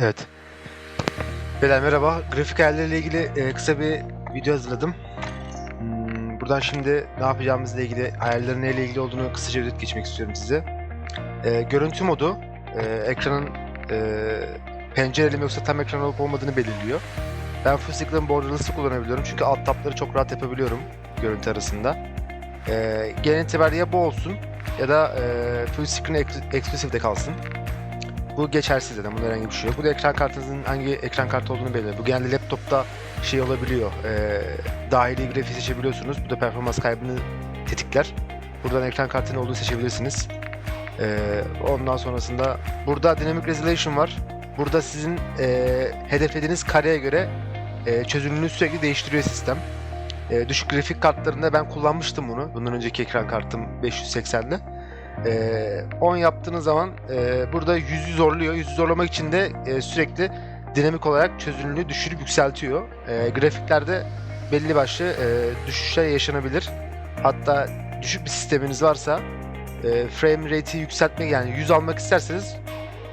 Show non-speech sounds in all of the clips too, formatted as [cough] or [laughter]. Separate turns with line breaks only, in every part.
Evet. Beyler merhaba. Grafik ayarlarıyla ilgili e, kısa bir video hazırladım. Hmm, buradan şimdi ne yapacağımızla ilgili, ayarların neyle ilgili olduğunu kısaca özet geçmek istiyorum size. E, görüntü modu, e, ekranın e, pencereli mi yoksa tam ekran olup olmadığını belirliyor. Ben full screen borderless'ı kullanabiliyorum çünkü alt tapları çok rahat yapabiliyorum görüntü arasında. E, genel itibariyle bu olsun ya da e, full screen ex- exclusive'de kalsın. Bu geçersiz zaten. Bunda herhangi bir şey yok. Bu da ekran kartınızın hangi ekran kartı olduğunu belirliyor. Bu genelde laptopta şey olabiliyor. E, dahili grafiği seçebiliyorsunuz. Bu da performans kaybını tetikler. Buradan ekran kartının olduğunu seçebilirsiniz. E, ondan sonrasında burada Dynamic Resolution var. Burada sizin e, hedeflediğiniz kareye göre e, çözünürlüğünü sürekli değiştiriyor sistem. E, düşük grafik kartlarında ben kullanmıştım bunu. Bundan önceki ekran kartım 580'de. Ee, 10 yaptığınız zaman e, burada yüzü zorluyor. Yüzü zorlamak için de e, sürekli dinamik olarak çözünürlüğü düşürüp yükseltiyor. E, grafiklerde belli başlı e, düşüşler yaşanabilir. Hatta düşük bir sisteminiz varsa e, frame rate'i yükseltmek yani 100 almak isterseniz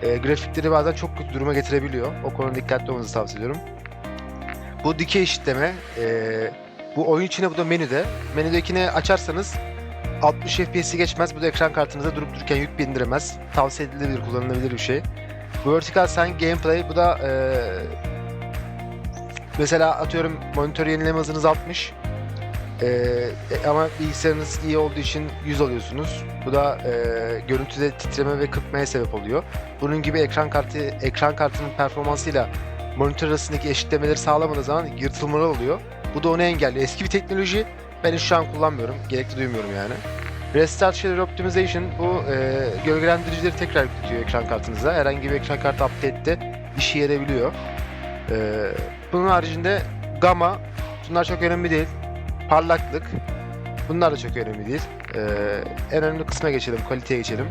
e, grafikleri bazen çok kötü duruma getirebiliyor. O konuda dikkatli olmanızı tavsiye ediyorum. Bu dikey eşitleme e, bu oyun içine bu da menüde. Menüdekini açarsanız 60 FPS'i geçmez. Bu da ekran kartınıza durup dururken yük bindiremez. Tavsiye edilebilir, kullanılabilir bir şey. Vertical Sync Gameplay bu da eee, mesela atıyorum monitör yenileme hızınız 60. Eee, e, ama bilgisayarınız iyi olduğu için 100 alıyorsunuz. Bu da eee, görüntüde titreme ve kırpmaya sebep oluyor. Bunun gibi ekran kartı ekran kartının performansıyla monitör arasındaki eşitlemeleri sağlamadığı zaman yırtılmalar oluyor. Bu da onu engelliyor. Eski bir teknoloji. Ben şu an kullanmıyorum. Gerekli duymuyorum yani. Restart Shader Optimization bu e, gölgelendiricileri tekrar yükletiyor ekran kartınıza. Herhangi bir ekran kartı update'te işe yarayabiliyor. E, bunun haricinde gamma, bunlar çok önemli değil. Parlaklık, bunlar da çok önemli değil. E, en önemli kısma geçelim, kaliteye geçelim.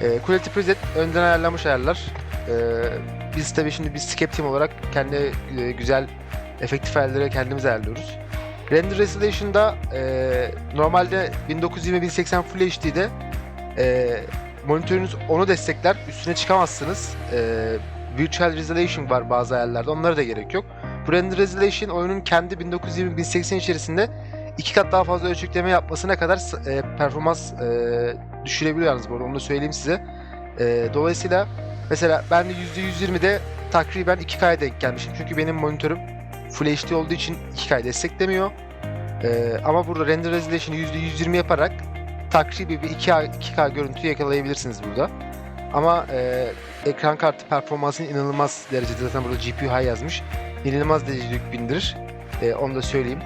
E, Quality Preset önden ayarlanmış ayarlar. E, biz tabii şimdi biz Skeptim olarak kendi e, güzel efektif ayarları kendimiz ayarlıyoruz. Render Resolution'da e, normalde 1920-1080 Full HD'de e, monitörünüz onu destekler. Üstüne çıkamazsınız. E, Virtual Resolution var bazı ayarlarda. Onlara da gerek yok. Bu Render Resolution oyunun kendi 1920-1080 içerisinde iki kat daha fazla ölçekleme yapmasına kadar e, performans e, düşürebiliyor. Onu da söyleyeyim size. E, dolayısıyla mesela ben de %120'de takriben 2K'ya denk gelmişim. Çünkü benim monitörüm Full HD olduğu için 2K desteklemiyor. Ee, ama burada render resolution'ı %120 yaparak takribi bir 2K, 2K görüntü yakalayabilirsiniz burada. Ama e, ekran kartı performansını inanılmaz derecede zaten burada GPU high yazmış. İnanılmaz derecede yük bindirir. E, onu da söyleyeyim.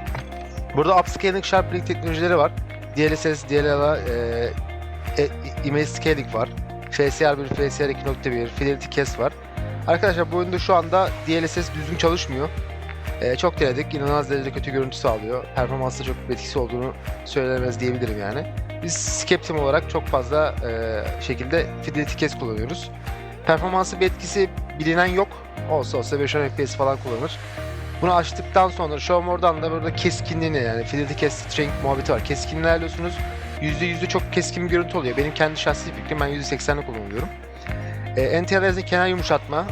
Burada upscaling sharpening teknolojileri var. DLSS, DLLA, e, e, image scaling var. FSR 1, FSR 2.1, Fidelity Kes var. Arkadaşlar bu oyunda şu anda DLSS düzgün çalışmıyor. Ee, çok denedik. İnanılmaz derecede kötü görüntü sağlıyor. Performansta çok etkisi olduğunu söylenemez diyebilirim yani. Biz Skeptim olarak çok fazla e, şekilde Fidelity Case kullanıyoruz. Performansı bir etkisi bilinen yok. Olsa olsa 5-10 FPS falan kullanır. Bunu açtıktan sonra Show More'dan da burada keskinliğini yani Fidelity Case Strength muhabbeti var. Keskinliğini ayarlıyorsunuz. %100'de çok keskin bir görüntü oluyor. Benim kendi şahsi fikrim ben %80'le kullanıyorum. E, NTR'de kenar yumuşatma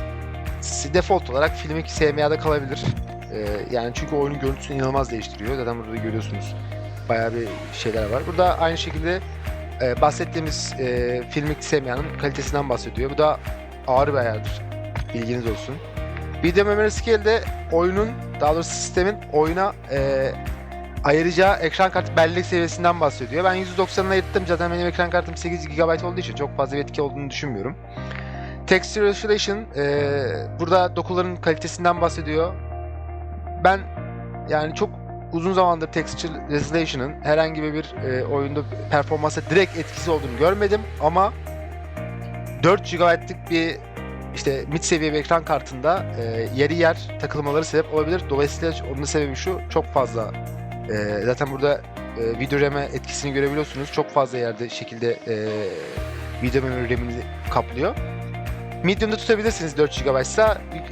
default olarak filmi SMA'da kalabilir. Ee, yani çünkü oyunun görüntüsünü inanılmaz değiştiriyor. Zaten burada da görüyorsunuz bayağı bir şeyler var. Burada aynı şekilde e, bahsettiğimiz e, filmik SMA'nın kalitesinden bahsediyor. Bu da ağır bir ayardır. Bilginiz olsun. Video memory scale'de oyunun, daha doğrusu sistemin oyuna e, ayıracağı ekran kartı bellek seviyesinden bahsediyor. Ben 190'ına ayırttım. Zaten benim ekran kartım 8 GB olduğu için çok fazla bir etki olduğunu düşünmüyorum. Texture Resolution e, burada dokuların kalitesinden bahsediyor. Ben yani çok uzun zamandır Texture Resolution'ın herhangi bir e, oyunda performansa direkt etkisi olduğunu görmedim ama 4 GB'lık bir işte mid seviye bir ekran kartında e, yeri yer takılmaları sebep olabilir. Dolayısıyla onun sebebi şu çok fazla e, zaten burada e, video RAM'e etkisini görebiliyorsunuz. Çok fazla yerde şekilde e, video memory RAM'ini kaplıyor. Medium'da tutabilirsiniz 4 GB ise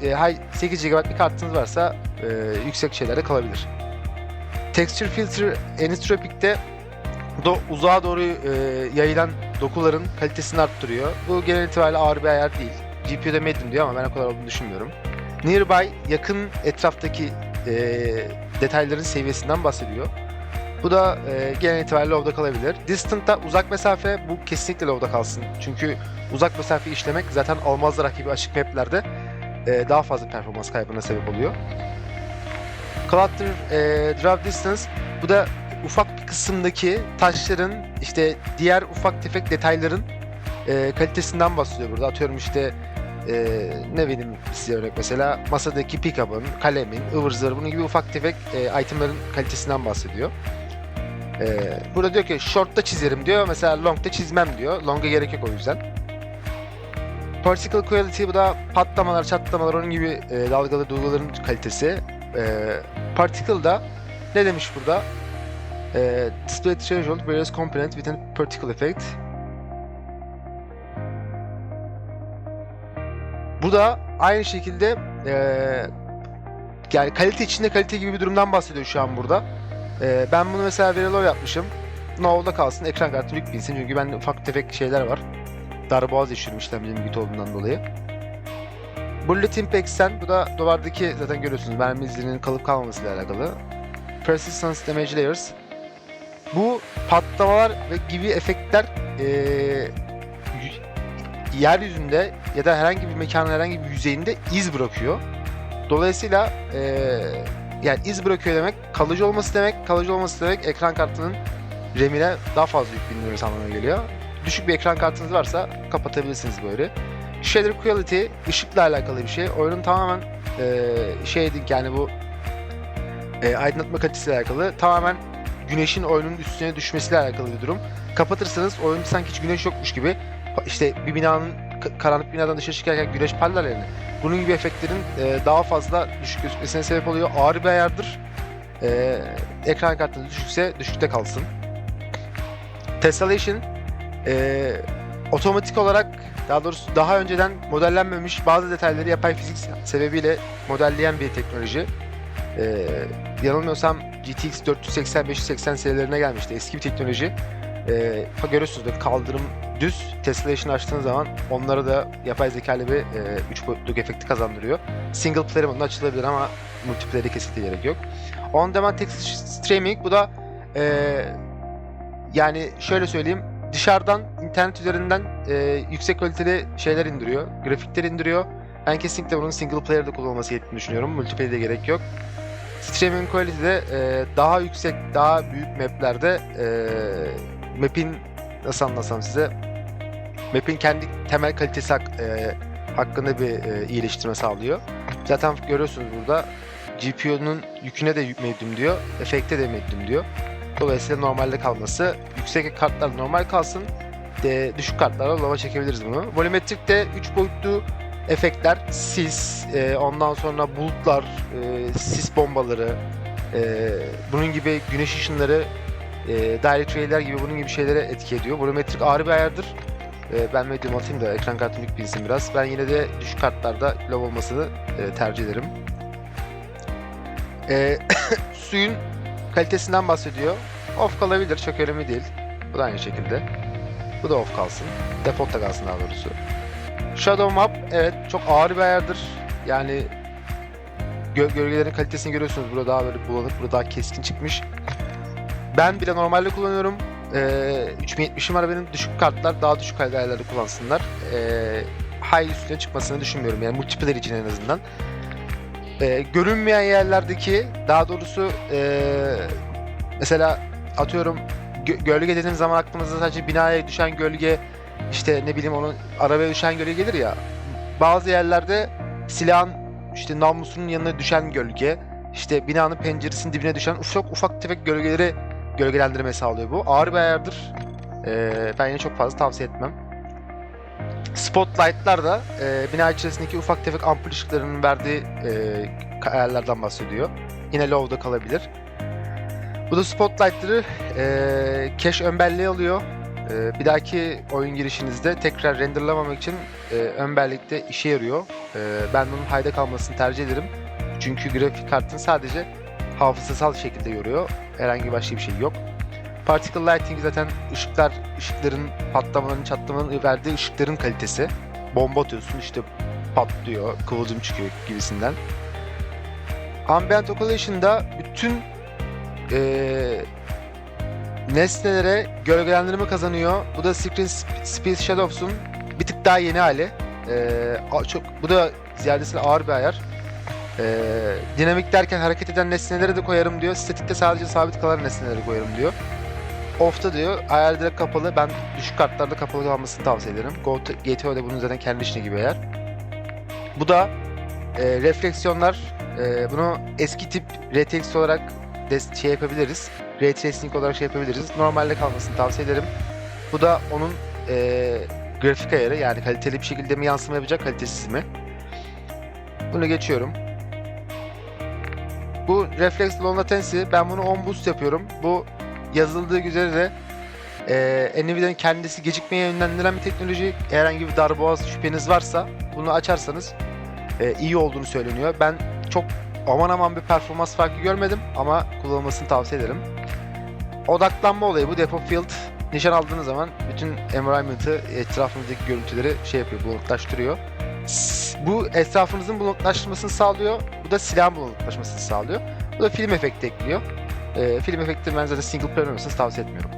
e, high 8 GB bir kartınız varsa e, yüksek şeylerde kalabilir. Texture Filter Anisotropic'te do, uzağa doğru e, yayılan dokuların kalitesini arttırıyor. Bu genel itibariyle ağır bir ayar değil. GPU'da medium diyor ama ben o kadar olduğunu düşünmüyorum. Nearby yakın etraftaki e, detayların seviyesinden bahsediyor. Bu da e, genel itibariyle low'da kalabilir. Distant'ta uzak mesafe bu kesinlikle low'da kalsın. Çünkü uzak mesafe işlemek zaten almazlar gibi açık maplerde e, daha fazla performans kaybına sebep oluyor. Clutter e, Drive Distance bu da ufak bir kısımdaki taşların işte diğer ufak tefek detayların e, kalitesinden bahsediyor burada. Atıyorum işte e, ne bileyim size örnek mesela masadaki pick-up'ın, kalemin, ıvır zıvır bunun gibi ufak tefek e, itemların kalitesinden bahsediyor. E, burada diyor ki short'ta çizerim diyor. Mesela long'da çizmem diyor. Long'a gerek yok o yüzden. Particle quality bu da patlamalar, çatlamalar onun gibi e, dalgalı duyguların kalitesi. E, particle'da ne demiş burada? E, display threshold various component with a particle effect. Bu da aynı şekilde e, yani kalite içinde kalite gibi bir durumdan bahsediyor şu an burada. E, ben bunu mesela Verilor yapmışım. Nov'da kalsın, ekran kartı büyük bilsin çünkü bende ufak tefek şeyler var. Darboğaz yaşıyorum işlemcinin güç olduğundan dolayı. Bullet Impact'sen bu da duvardaki zaten görüyorsunuz mermi izlerinin kalıp kalmamasıyla alakalı. Persistence Damage Layers. Bu patlamalar ve gibi efektler eee, y- yeryüzünde ya da herhangi bir mekanın herhangi bir yüzeyinde iz bırakıyor. Dolayısıyla eee, yani iz bırakıyor demek kalıcı olması demek, kalıcı olması demek ekran kartının RAM'ine daha fazla yük bindirmesi anlamına geliyor. Düşük bir ekran kartınız varsa kapatabilirsiniz böyle. Shader Quality ışıkla alakalı bir şey. Oyunun tamamen eee şeydi yani bu eee, aydınlatma kalitesiyle alakalı. Tamamen güneşin oyunun üstüne düşmesiyle alakalı bir durum. Kapatırsanız oyun sanki hiç güneş yokmuş gibi işte bir binanın ka- karanlık binadan dışarı çıkarken güneş parlar yani. Bunun gibi efektlerin eee, daha fazla düşük gözükmesine sebep oluyor. Ağır bir ayardır. Eee, ekran kartınız düşükse düşükte kalsın. Tessellation eee, otomatik olarak daha doğrusu daha önceden modellenmemiş bazı detayları yapay fizik sebebiyle modelleyen bir teknoloji. Ee, yanılmıyorsam GTX 480-580 serilerine gelmişti. Eski bir teknoloji. Ee, görüyorsunuz kaldırım düz Tessellation açtığınız zaman onlara da yapay zeka ile bir 3 boyutluluk efekti kazandırıyor. Single player modunda açılabilir ama multiplayer'e kesinlikle gerek yok. On demand text streaming bu da ee, yani şöyle söyleyeyim dışarıdan internet üzerinden e, yüksek kaliteli şeyler indiriyor, grafikler indiriyor. Ben kesinlikle bunun single player'da kullanılması gerektiğini düşünüyorum. Multiplayer'de gerek yok. Streaming quality'de e, daha yüksek, daha büyük maplerde e, map'in nasıl anlasam size map'in kendi temel kalitesi hak- e, hakkında bir e, iyileştirme sağlıyor. Zaten görüyorsunuz burada GPU'nun yüküne de medium diyor, efekte de medium diyor. Dolayısıyla normalde kalması. Yüksek kartlar normal kalsın. De, düşük kartlarla lava çekebiliriz bunu. Volumetrik de 3 boyutlu efektler, sis, e, ondan sonra bulutlar, e, sis bombaları, e, bunun gibi güneş ışınları, e, direct ray'ler gibi bunun gibi şeylere etki ediyor. Volumetrik ağır bir ayardır. E, ben medium atayım da ekran kartım büyük bilsin biraz. Ben yine de düşük kartlarda low olmasını e, tercih ederim. E, [coughs] suyun kalitesinden bahsediyor. Off kalabilir, çok önemli değil. Bu da aynı şekilde. Bu da off kalsın. Default'ta kalsın daha doğrusu. Shadow Map, evet çok ağır bir ayardır. Yani gö- gölgelerin kalitesini görüyorsunuz. Burada daha böyle bulanık, burada daha keskin çıkmış. Ben bile normalde kullanıyorum. Ee, 3070'im var benim. Düşük kartlar daha düşük ayarlarda kullansınlar. Ee, high üstüne çıkmasını düşünmüyorum. Yani multiplayer için en azından. Ee, görünmeyen yerlerdeki, daha doğrusu ee, mesela atıyorum gö- gölge dediğiniz zaman aklınıza sadece binaya düşen gölge işte ne bileyim onun arabaya düşen gölge gelir ya. Bazı yerlerde silahın işte namlusunun yanına düşen gölge, işte binanın penceresinin dibine düşen ufak ufak tefek gölgeleri gölgelendirme sağlıyor bu. Ağır bir ayardır. Ee, ben yine çok fazla tavsiye etmem. Spotlight'lar da e, bina içerisindeki ufak tefek ampul ışıklarının verdiği e, ayarlardan bahsediyor. Yine low'da kalabilir. Bu da spotlight'ları e, cache ön belleği alıyor. E, bir dahaki oyun girişinizde tekrar renderlamamak için e, ön belleğte işe yarıyor. E, ben bunun high'da kalmasını tercih ederim. Çünkü grafik kartın sadece hafızasal şekilde yoruyor. Herhangi başka bir şey yok. Particle lighting zaten ışıklar, ışıkların patlamaların, çatlamaların verdiği ışıkların kalitesi. bomba atıyorsun işte patlıyor, kıvılcım çıkıyor gibisinden. Ambient Occlusion'da bütün eee nesnelere gölgelendirme kazanıyor. Bu da Screen Sp- Space Shadows'un bir tık daha yeni hali. A- çok bu da ziyadesiyle ağır bir ayar. Eee, dinamik derken hareket eden nesneleri de koyarım diyor. Statikte sadece sabit kalan nesneleri koyarım diyor. Off'ta diyor ayar direkt kapalı. Ben düşük kartlarda kapalı kalmasını tavsiye ederim. Go GTO da bunun zaten kendi işine gibi ayar. Bu da eee, refleksiyonlar. Eee, bunu eski tip RTX olarak şey yapabiliriz. Ray Tracing olarak şey yapabiliriz. Normalde kalmasını tavsiye ederim. Bu da onun eee, grafik ayarı yani kaliteli bir şekilde mi yansıma yapacak kalitesiz mi? Bunu geçiyorum. Bu Reflex Low Latency ben bunu 10 boost yapıyorum. Bu yazıldığı üzere de eee Nvidia'nın kendisi gecikmeye yönlendiren bir teknoloji. Herhangi bir darboğaz şüpheniz varsa bunu açarsanız eee, iyi olduğunu söyleniyor. Ben çok aman aman bir performans farkı görmedim ama kullanılmasını tavsiye ederim. Odaklanma olayı bu Depth Field. Nişan aldığınız zaman bütün environment'ı, etrafınızdaki görüntüleri şey yapıyor, bulutlaştırıyor. S- Bu etrafınızın bulutlaşmasını sağlıyor. Bu da silahın bulutlaşmasını sağlıyor. Bu da film efekti ekliyor. Ee, film efekti ben zaten single player oynamasını tavsiye etmiyorum.